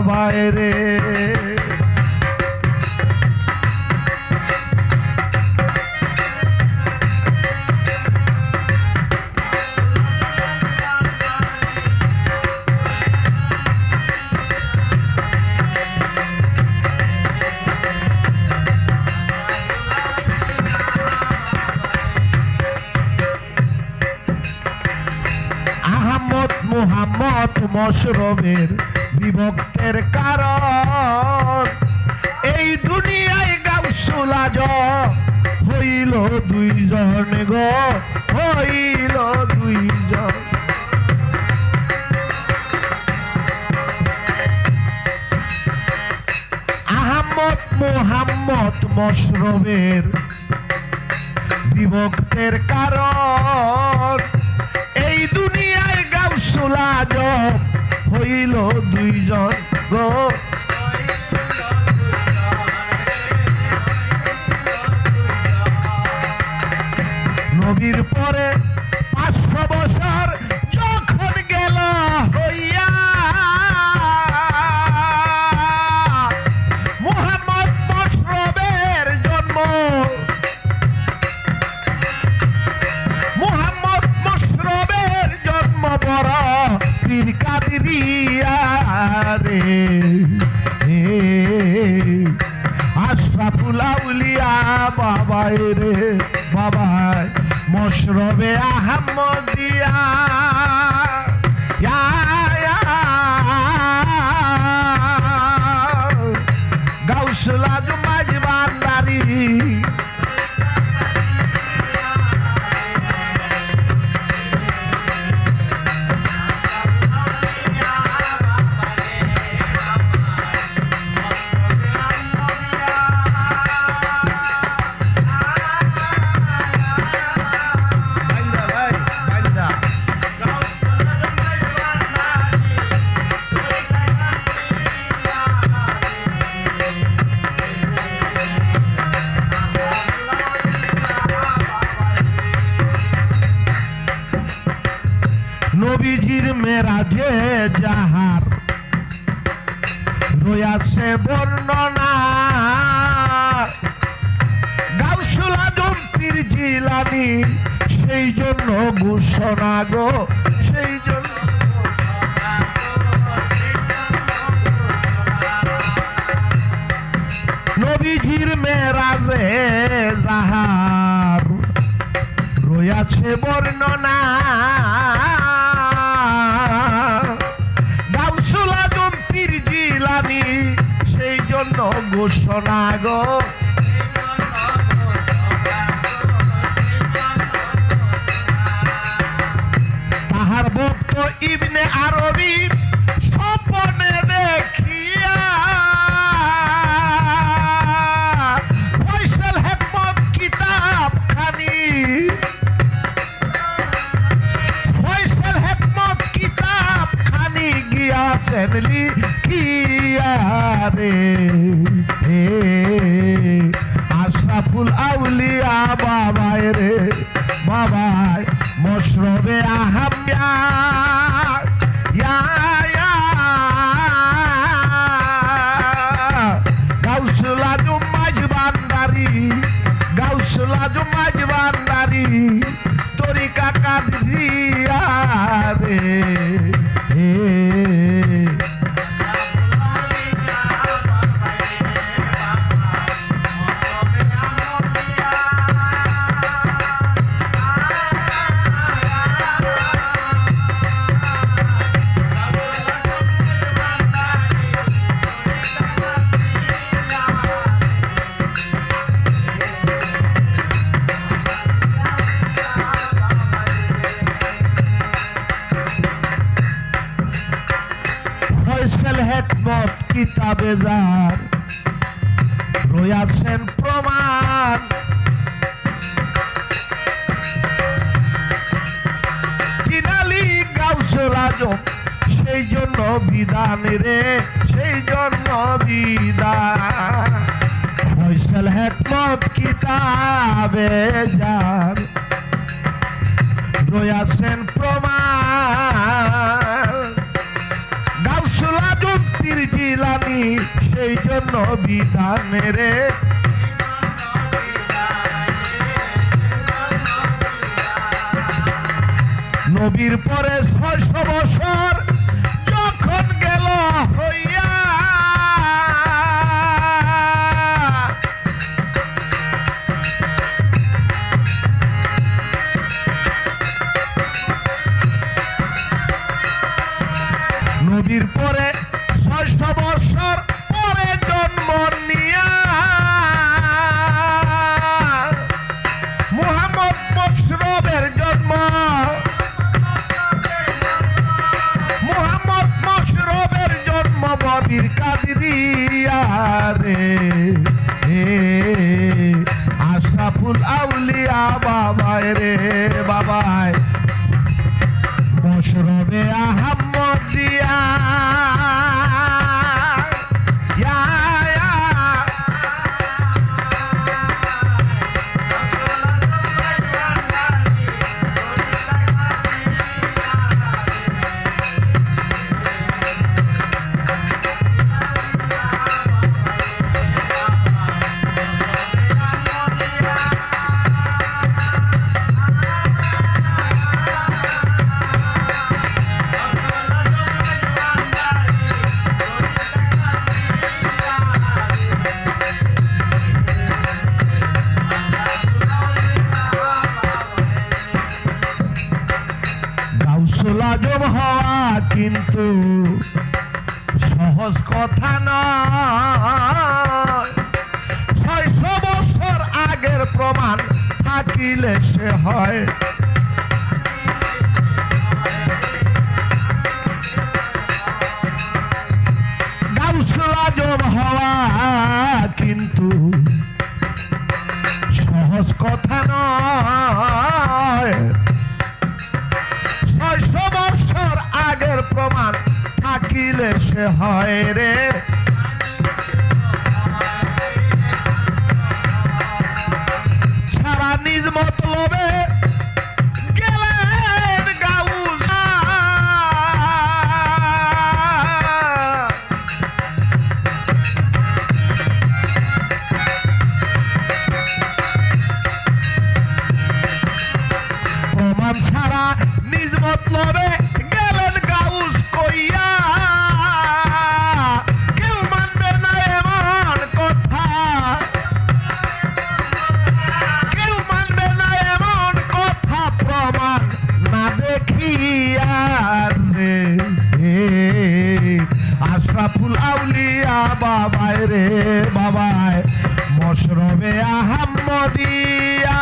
বাবায় মশরবের বিভক্তের কারণ। এই দুনিয়ায় গাউসুল আজম হইল দুইজন গো, হইল দুইজন। আহমদ মুহাম্মদ মশরবের বিভক্তের কারণ। এই দুনিয়ায় গাউসুল আজম হইল দুইজন গো। বাবায় রে বাবাই মশরবে আহমদিয়া। যাহার রয়াছে বর্ণনা। গাউসুল আজম পীর জিলানি, সেই জন্য ঘোষণা গো, সেই জন্য নবীজির মেরাজে যাহার রয়াছে বর্ণনা। ঘোষণা গো। তাহার ভক্ত ইবনে আরবি স্বপনে দেখিয়া। খানি। কিতাব খানি গিয়াছেন লিখিয়া রে। காப்பியாவே যার রয়াছেন প্রমাণ। সেই জন্য বিধান রে সেই জন্য বিধান হেকমত কিতাবে রয়াছেন প্রমাণ। গাউসুল জিলানি সেই জন্য বিধানে রে। নবীর পরে ছয়শো বছর ಶ್ರೀ সে হয়। কিন্তু সহজ কথা নয়। ছয়শো বছর আগের প্রমাণ থাকিলে সে হয় রে। baby. বাবায় রে বাবায় মশরবে আহমদিয়া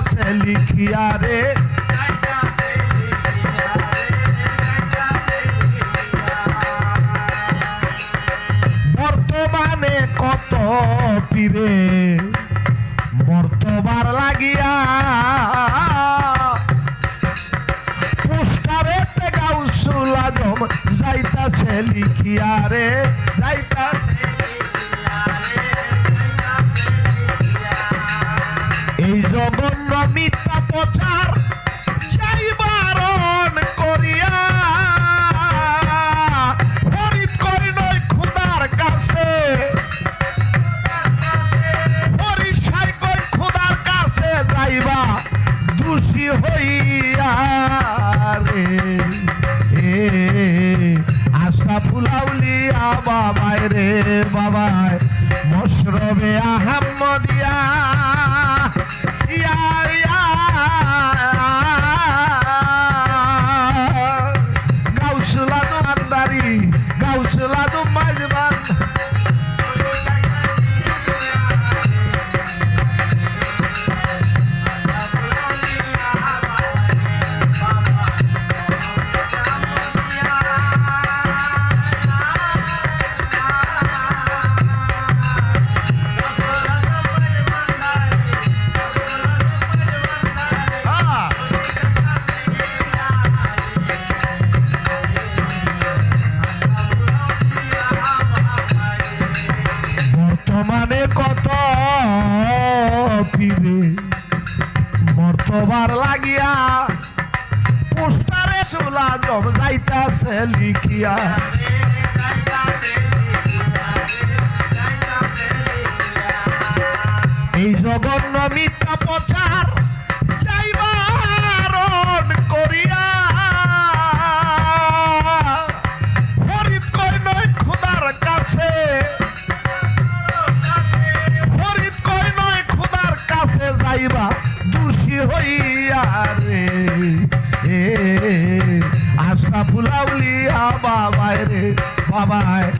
যাইতাছে লিখিয়া রে। বর্তমানে কত পীরে মর্তবার লাগিয়া পুস্তারেতে গাউসুল আজম যাইতাছে লিখিয়া রে, যাইতাছে জঘন্য মিথ্যা প্রচার বারণ করিয়া। করি নয় খুদার কাছে। পরিসাই কই খুদার কাছে যাইবা দোষী হইয়া রে। এ আশরাফুল আউলিয়া বাবায় রে বাবায়, মশরবে আহমদিয়া লাগিয়া পোস্টারে চোলা জব যাইতাছে লিখিয়া। এই জঘন্য মিথ্যা প্রচার এ আবা বাইরে বাবায়।